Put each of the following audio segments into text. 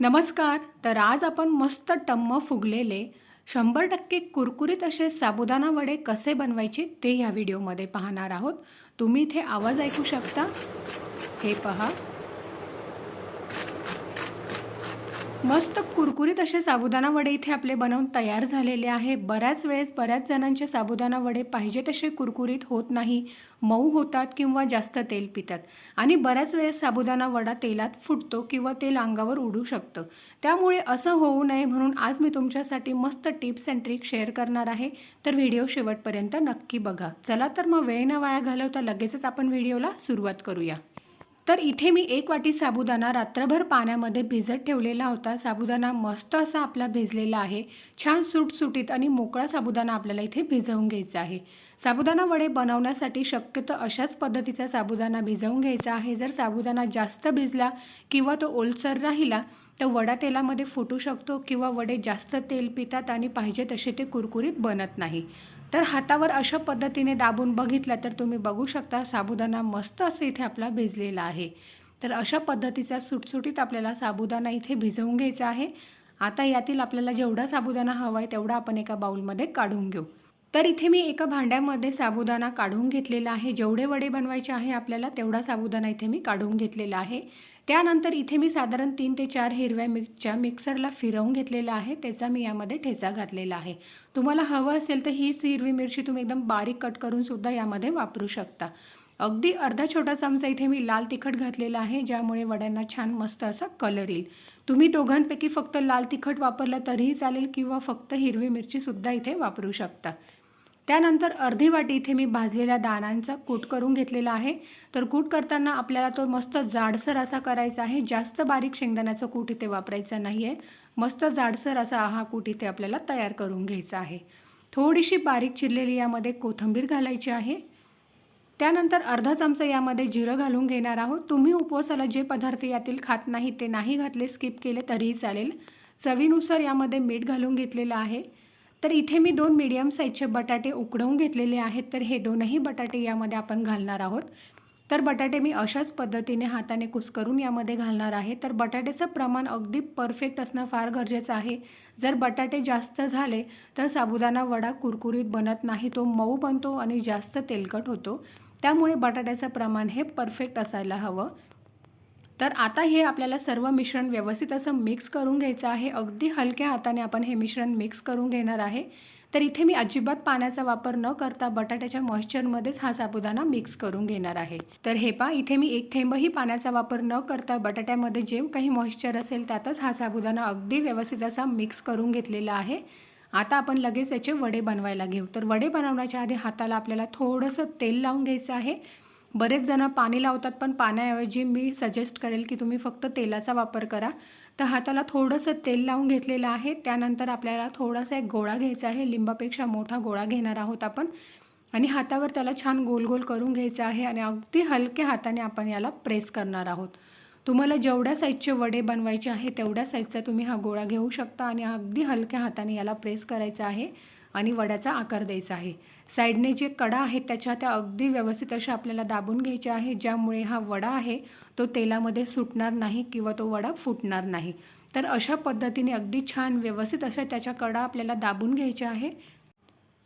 नमस्कार तर आज आपण मस्त टम्म फुगलेले शंभर टक्के कुरकुरीत असे साबुदाणा वडे कसे बनवायचे ते ह्या व्हिडिओमध्ये पाहणार आहोत. तुम्ही इथे आवाज ऐकू शकता. हे पहा. मस्त कुरकुरीत असे साबुदाणा वडे इथे आपले बनवून तयार झालेले आहे. बऱ्याच वेळेस बऱ्याच जणांचे साबुदाणा वडे पाहिजे तसे कुरकुरीत होत नाही. मऊ होतात किंवा जास्त तेल पितात. आणि बऱ्याच वेळेस साबुदाणा वडा तेलात फुटतो किंवा तेल अंगावर उडू शकतं. त्यामुळे असं होऊ नये म्हणून आज मी तुमच्यासाठी मस्त टिप्स अँड ट्रिक शेअर करणार आहे. तर व्हिडिओ शेवटपर्यंत नक्की बघा. चला तर मग वेळ न वाया घालवता लगेचच आपण व्हिडिओला सुरुवात करूया. तर इथे मी एक वाटी साबुदाणा रात्रभर पाण्यामध्ये भिजत ठेवलेला होता. साबुदाणा मस्त असा आपला भिजलेला आहे. छान सुटसुटीत आणि मोकळा साबुदाणा आपल्याला इथे भिजवून घ्यायचा आहे. साबुदाणा वडे बनवण्यासाठी शक्यतो अशाच पद्धतीचा साबुदाणा भिजवून घ्यायचा आहे. जर साबुदाणा जास्त भिजला किंवा तो ओलसर राहिला तर वडा तेलामध्ये फुटू शकतो किंवा वडे जास्त तेल पितात आणि पाहिजे तसे ते कुरकुरीत बनत नाही. तर हातावर अशा पद्धतीने दाबून बघितलं तर तुम्ही बघू शकता साबुदाणा मस्त असं इथे आपला भिजलेला आहे. तर अशा पद्धतीचा सुटसुटीत आपल्याला साबुदाणा इथे भिजवून घ्यायचा आहे. आता यातील आपल्याला जेवढा साबुदाणा हवा आहे तेवढा आपण एका बाउलमध्ये काढून घेऊ. तर इथे मी एका भांड्यामध्ये साबुदाणा काढून घेतलेला आहे. जेवढे वडे बनवायचे आहे आपल्याला तेवढा साबुदाणा इथे मी काढून घेतलेला आहे. त्यानंतर इथे मी साधारण तीन ते चार हिरव्या मिरच्या मिक्सरला फिरवून घेतलेला आहे. त्याचा मी यामध्ये ठेचा घातलेला आहे. तुम्हाला हवं असेल तर हीच हिरवी मिरची तुम्ही एकदम बारीक कट करून सुद्धा यामध्ये वापरू शकता. अगदी अर्धा छोटा चमचा इथे मी लाल तिखट घातलेला आहे ज्यामुळे वड्यांना छान मस्त असा कलर येईल. तुम्ही दोघांपैकी फक्त लाल तिखट वापरलं तरीही चालेल किंवा फक्त हिरवी मिरचीसुद्धा इथे वापरू शकता. त्यानंतर अर्धी वाटी इथे मी भाजलेल्या दाण्यांचा कूट करून घेतलेला आहे. तर कूट करताना आपल्याला तो मस्त जाडसर असा करायचा आहे. जास्त बारीक शेंगदाण्याचा कूट इथे वापरायचा नाही आहे मस्त जाडसर असा हा कूट इथे आपल्याला तयार करून घ्यायचा आहे. थोडीशी बारीक चिरलेली यामध्ये कोथिंबीर घालायची आहे. त्यानंतर अर्धा चमचा यामध्ये जिरं घालून घेणार आहोत. तुम्ही उपवासाला जे पदार्थ यातील खात नाही ते नाही घातले स्किप केले तरीही चालेल. चवीनुसार यामध्ये मीठ घालून घेतलेलं आहे. तर इथे मी दोन मीडियम साईजचे बटाटे उकडवून घेतलेले आहेत. तर हे दोनही बटाटे यामध्ये आपण घालणार आहोत. तर बटाटे मी अशाच पद्धतीने हाताने कुस्करून यामध्ये घालणार आहे. तर बटाट्याचं प्रमाण अगदी परफेक्ट असणं फार गरजेचं आहे. जर बटाटे जास्त झाले तर साबुदाणा वडा कुरकुरीत बनत नाही तो मऊ बनतो आणि जास्त तेलकट होतो. त्यामुळे बटाट्याचं प्रमाण हे परफेक्ट असायला हवं. तर आता हे आपल्याला सर्व मिश्रण व्यवस्थित असं मिक्स करून घ्यायचं आहे. अगदी हलक्या हाताने आपण हे मिश्रण मिक्स करून घेणार आहे. तर इथे मी अजिबात पाण्याचा वापर न करता बटाट्याच्या मॉइश्चरमध्येच हा साबुदाणा मिक्स करून घेणार आहे. तर हे पा इथे मी एक थेंबही पाण्याचा वापर न करता बटाट्यामध्ये जे काही मॉइश्चर असेल त्यातच हा साबुदाणा अगदी व्यवस्थित असा मिक्स करून घेतलेला आहे. आता आपण लगेच याचे वडे बनवायला घेऊ. तर वडे बनवण्याच्या आधी हाताला आपल्याला थोडंसं तेल लावून घ्यायचं आहे. बरेच जणं पाणी लावतात पण पाण्याऐवजी मी सजेस्ट करेल की तुम्ही फक्त तेलाचा वापर करा. तर हाताला थोडंसं तेल लावून घेतलेलं आहे. त्यानंतर आपल्याला थोडासा एक गोळा घ्यायचा आहे. लिंबापेक्षा मोठा गोळा घेणार आहोत आपण. आणि हातावर त्याला छान गोल गोल करून घ्यायचं आहे आणि अगदी हलक्या हाताने आपण याला प्रेस करणार आहोत. तुम्हाला जेवढ्या साईजचे वडे बनवायचे आहे तेवढ्या साईजचा तुम्ही हा गोळा घेऊ शकता आणि अगदी हलक्या हाताने याला प्रेस करायचा आहे आणि वड्याचा आकार द्यायचा आहे. साईडने जे कडा आहेत त्याच्या त्या अगदी व्यवस्थित अशा आपल्याला दाबून घ्यायच्या आहे ज्यामुळे हा वडा आहे तो तेलामध्ये सुटणार नाही किंवा तो वडा फुटणार नाही. तर अशा पद्धतीने अगदी छान व्यवस्थित अशा त्याच्या कडा आपल्याला दाबून घ्यायच्या आहे.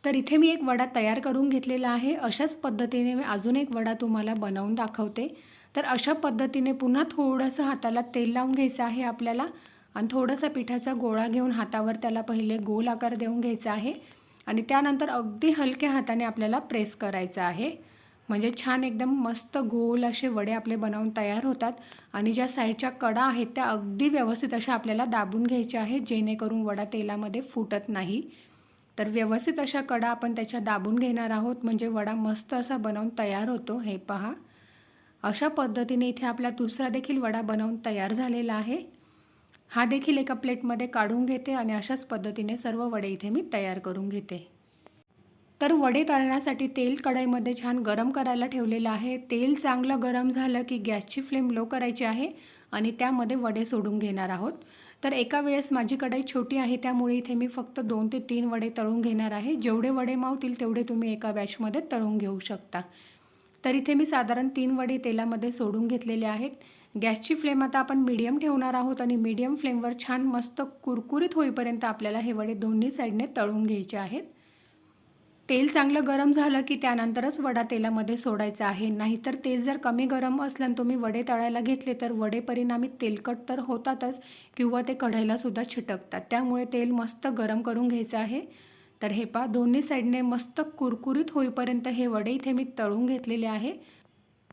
तर इथे मी एक वडा तयार करून घेतलेला आहे. अशाच पद्धतीने मी अजून एक वडा तुम्हाला बनवून दाखवते. तर अशा पद्धतीने पुन्हा थोडंसं हाताला तेल लावून घ्यायचं आहे आपल्याला. आणि थोडासा पिठाचा गोळा घेऊन हातावर त्याला पहिले गोल आकार देऊन घ्यायचा आहे. आणि त्यानंतर अगदी हलक्या हाताने आपल्याला प्रेस करायचं आहे. म्हणजे छान एकदम मस्त गोल असे वडे आपले बनवून तयार होतात आणि ज्या साईडच्या कडा आहेत त्या अगदी व्यवस्थित अशा आपल्याला दाबून घ्यायच्या आहेत जेणेकरून वडा तेलामध्ये फुटत नाही. तर व्यवस्थित अशा कडा आपण त्याच्या दाबून घेणार आहोत. म्हणजे वडा मस्त असा बनवून तयार होतो. हे पहा. अशा पद्धतीने इथे आपला दुसरा देखील वडा बनवून तयार झालेला आहे. हा देखील एका प्लेटमध्ये काढून घेते आणि अशाच पद्धतीने सर्व वडे इथे मी तयार करून घेते. तर वडे तळण्यासाठी तेल कढईमध्ये छान गरम करायला ठेवलेलं आहे. तेल चांगलं गरम झालं की गॅसची फ्लेम लो करायची आहे आणि त्यामध्ये वडे सोडून घेणार आहोत. तर एका वेळेस माझी कढई छोटी आहे त्यामुळे इथे मी फक्त दोन ते तीन वडे तळून घेणार आहे. जेवढे वडे मावतील तेवढे तुम्ही एका बॅचमध्ये तळून घेऊ शकता. तर इथे मी साधारण तीन वडे तेलामध्ये सोडून घेतलेले आहेत. गॅसची फ्लेम आता आपण मीडियम ठेवणार आहोत आणि मीडियम फ्लेमवर छान मस्त कुरकुरीत होईपर्यंत आपल्याला हे वडे दोन्ही साईडने तळून घ्यायचे आहेत. तेल चांगलं गरम झालं की त्यानंतरच वडा तेलामध्ये सोडायचा आहे. नाहीतर तेल जर कमी गरम असलं आणि तुम्ही वडे तळायला घेतले तर वडे परिणामी तेलकट तर होतातच किंवा ते कढईलासुद्धा छिटकतात त्यामुळे तेल मस्त गरम करून घ्यायचं आहे. तर हे पा दोन्ही साईडने मस्त कुरकुरीत होईपर्यंत हे वडे इथे मी तळून घेतलेले आहे.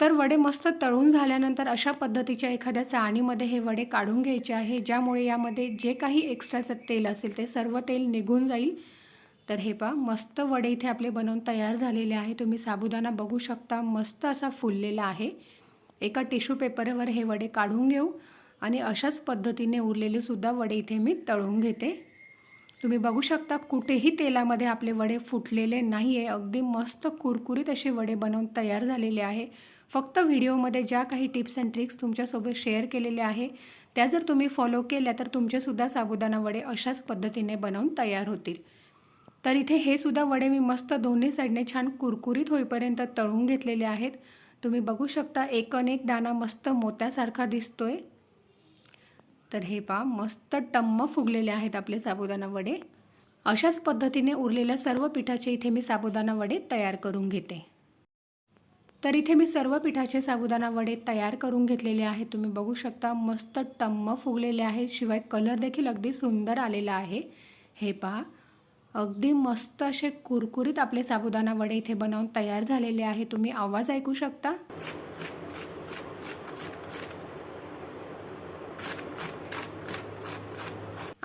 तर वडे मस्त तळून झाल्यानंतर अशा पद्धतीच्या एखाद्या चाळणीमध्ये हे वडे काढून घ्यायचे आहे ज्यामुळे यामध्ये जे काही एक्स्ट्राचं तेल असेल ते सर्व तेल निघून जाईल. तर हे पहा मस्त वडे इथे आपले बनवून तयार झालेले आहे. तुम्ही साबुदाणा बघू शकता मस्त असा फुललेला आहे. एका टिश्यू पेपरवर हे वडे काढून घेऊ आणि अशाच पद्धतीने उरलेले सुद्धा वडे इथे मी तळून घेते. तुम्ही बघू शकता कुठेही तेलामध्ये आपले वडे फुटलेले नाही आहे अगदी मस्त कुरकुरीत असे वडे बनवून तयार झालेले आहे. फक्त व्हिडिओमध्ये ज्या काही टिप्स अँड ट्रिक्स तुमच्यासोबत शेअर केलेल्या आहे त्या जर तुम्ही फॉलो केल्या तर तुमचेसुद्धा साबुदाणा वडे अशाच पद्धतीने बनवून तयार होतील. तर इथे हे सुद्धा वडे मी मस्त दोन्ही साईडने छान कुरकुरीत होईपर्यंत तळून घेतलेले आहेत. तुम्ही बघू शकता एक अनेक दाना मस्त मोत्यासारखा दिसतोय. तर हे पा मस्त टम्म फुगलेले आहेत आपले साबुदाणा वडे. अशाच पद्धतीने उरलेल्या सर्व पिठाचे इथे मी साबुदाणा वडे तयार करून घेते. तर इथे मी सर्व पिठाचे साबुदाणा वडे तयार करून घेतलेले आहेत. तुम्ही बघू शकता मस्त टम्म फुगलेले आहेत. शिवाय कलर देखील अगदी सुंदर आलेला आहे. हे पहा अगदी मस्त असे कुरकुरीत आपले साबुदाणा वडे इथे बनवून तयार झालेले आहे तुम्ही आवाज ऐकू शकता?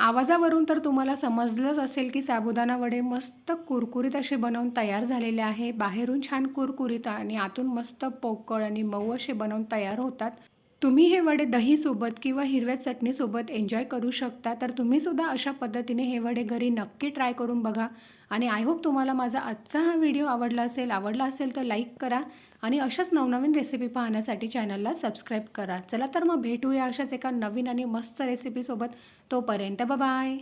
आवाजावरून तर तुम्हाला समजलंच असेल की साबुदाणा वडे मस्त कुरकुरीत असे बनवून तयार झालेले आहे. बाहेरून छान कुरकुरीत आणि आतून मस्त पोकळ आणि मऊ असे बनवून तयार होतात. तुम्ही हे वडे दहीसोबत किंवा हिरव्या चटणीसोबत एन्जॉय करू शकता. तर तुम्हीसुद्धा अशा पद्धतीने हे वडे घरी नक्की ट्राय करून बघा. आणि आय होप तुम्हाला माझा आजचा हा व्हिडिओ आवडला असेल आवडला असेल तर लाईक करा आणि अशाच नवनवीन रेसिपी पाहण्यासाठी चॅनलला सबस्क्राईब करा. चला तर मग भेटूया अशाच एका नवीन आणि मस्त रेसिपीसोबत तोपर्यंत बाय